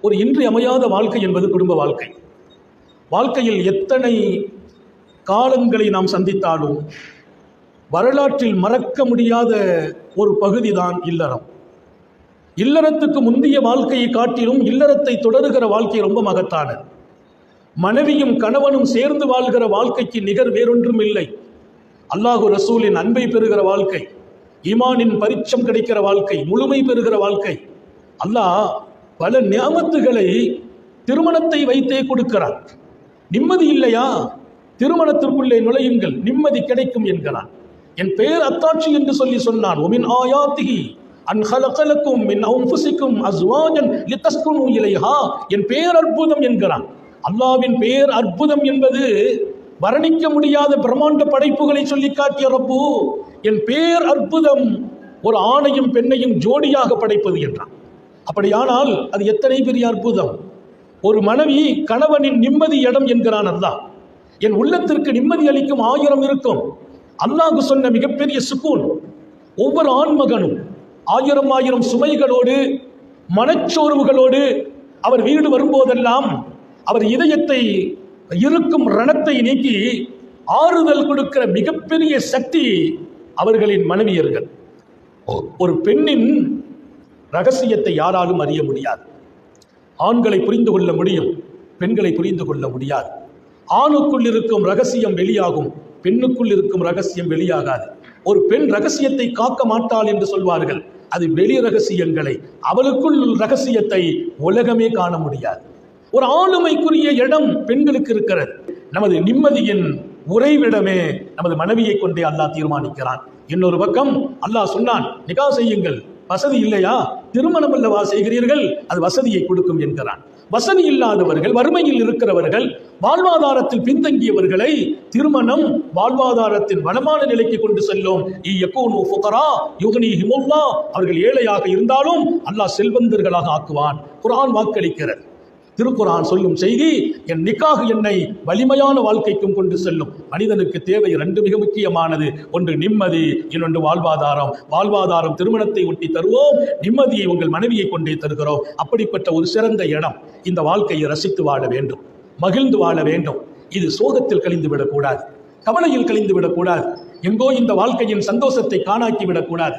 ஒரு இன்றியமையாத வாழ்க்கை என்பது குடும்ப வாழ்க்கை. வாழ்க்கையில் எத்தனை காலங்களை நாம் சந்தித்தாலும் வரலாற்றில் மறக்க முடியாத ஒரு பகுதிதான் இல்லறம். இல்லறத்துக்கு முந்தைய வாழ்க்கையை காட்டிலும் இல்லறத்தை தொடருகிற வாழ்க்கை ரொம்ப மகத்தானது. மனைவியும் கணவனும் சேர்ந்து வாழ்கிற வாழ்க்கைக்கு நிகர் வேறொன்றும் இல்லை. அல்லாஹு ரசூலின் அன்பை பெறுகிற வாழ்க்கை ஈமானின் பரிச்சம் கிடைக்கிற வாழ்க்கை முழுமை பெறுகிற வாழ்க்கை. அல்லாஹ் பல நியமத்துகளை திருமணத்தை வைத்தே கொடுக்கிறான் நிம்மதி இல்லையா? திருமணத்திற்குள்ளே நுழையுங்கள். நிம்மதி கிடைக்கும் என்கிறான் என் பெயர் அத்தாட்சி என்று சொல்லி சொன்னான் ஒமின் ஆயாத்திகி அன் ஹலகலக்கும் மின் அவுஃபுசிக்கும் அஸ்வாஜன் லித்தஸ்குனு இலைஹா. என் பெயர் அற்புதம் என்கிறான் அல்லாவின் பெயர் அற்புதம் என்பது வர்ணிக்க முடியாத பிரம்மாண்ட படைப்புகளை சொல்லி காட்டிய ரப்பு. என் பேர் அற்புதம் ஒரு ஆணையும் பெண்ணையும் ஜோடியாக படைப்பது என்றான் அப்படியானால் அது எத்தனை பெரிய அற்புதம். ஒரு மனைவி கணவனின் நிம்மதி இடம் என்கிறான் அல்லா என் உள்ளத்திற்கு நிம்மதி அளிக்கும் ஆயிரம் இருக்கும். அல்லாஹு சொன்ன மிகப்பெரிய சுக்கூன் ஒவ்வொரு ஆண்மகனும் ஆயிரம் ஆயிரம் சுமைகளோடு மனச்சோர்வுகளோடு அவர் வீடு வரும்போதெல்லாம் அவர் இதயத்தை இருக்கும் ரணத்தை நீக்கி ஆறுதல் கொடுக்கிற மிகப்பெரிய சக்தி அவர்களின் மனைவியர்கள். ஒரு பெண்ணின் ரகசியத்தை யாராலும் அறிய முடியாது. ஆண்களை புரிந்து கொள்ள முடியும் பெண்களை புரிந்து கொள்ள முடியாது. ஆணுக்குள் இருக்கும் ரகசியம் வெளியாகும் பெண்ணுக்குள் இருக்கும் ரகசியம் வெளியாகாது. ஒரு பெண் ரகசியத்தை காக்க மாட்டாள் என்று சொல்வார்கள். அது வெளி ரகசியங்களை அவளுக்குள் ரகசியத்தை உலகமே காண முடியாது. ஒரு ஆளுமைக்குரிய இடம் பெண்களுக்கு இருக்கிறது. நமது நிம்மதியின் உறைவிடமே நமது மனைவியை கொண்டே அல்லாஹ் தீர்மானிக்கிறான். இன்னொரு பக்கம் அல்லாஹ் சொன்னான் நிகா செய்யுங்கள் வசதி இல்லையா? திருமணம் அல்லவா செய்கிறீர்கள்? அது வசதியை கொடுக்கும் என்கிறான். வசதி இல்லாதவர்கள் வறுமையில் இருக்கிறவர்கள் வாழ்வாதாரத்தில் பின்தங்கியவர்களை திருமணம் வாழ்வாதாரத்தின் வளமான நிலைக்கு கொண்டு செல்லும். அவர்கள் ஏழையாக இருந்தாலும் அல்லாஹ் செல்வந்தர்களாக ஆக்குவான். குரான் வாக்களிக்கிறது. திருக்குரான் சொல்லும் செய்தி என் நிக்காக என்னை வலிமையான வாழ்க்கைக்கும் கொண்டு செல்லும். மனிதனுக்கு தேவை ரெண்டு மிக முக்கியமானது. ஒன்று நிம்மதி இன்னொன்று வாழ்வாதாரம். வாழ்வாதாரம் திருமணத்தை ஒட்டி தருவோம் நிம்மதியை உங்கள் மனைவியை கொண்டே தருகிறோம். அப்படிப்பட்ட ஒரு சிறந்த இடம். இந்த வாழ்க்கையை ரசித்து வாழ வேண்டும். மகிழ்ந்து வாழ வேண்டும். இது சோகத்தில் கழிந்து விடக்கூடாது. கவலையில் கழிந்து விடக்கூடாது. எங்கோ இந்த வாழ்க்கையின் சந்தோஷத்தை காணாக்கி விடக்கூடாது.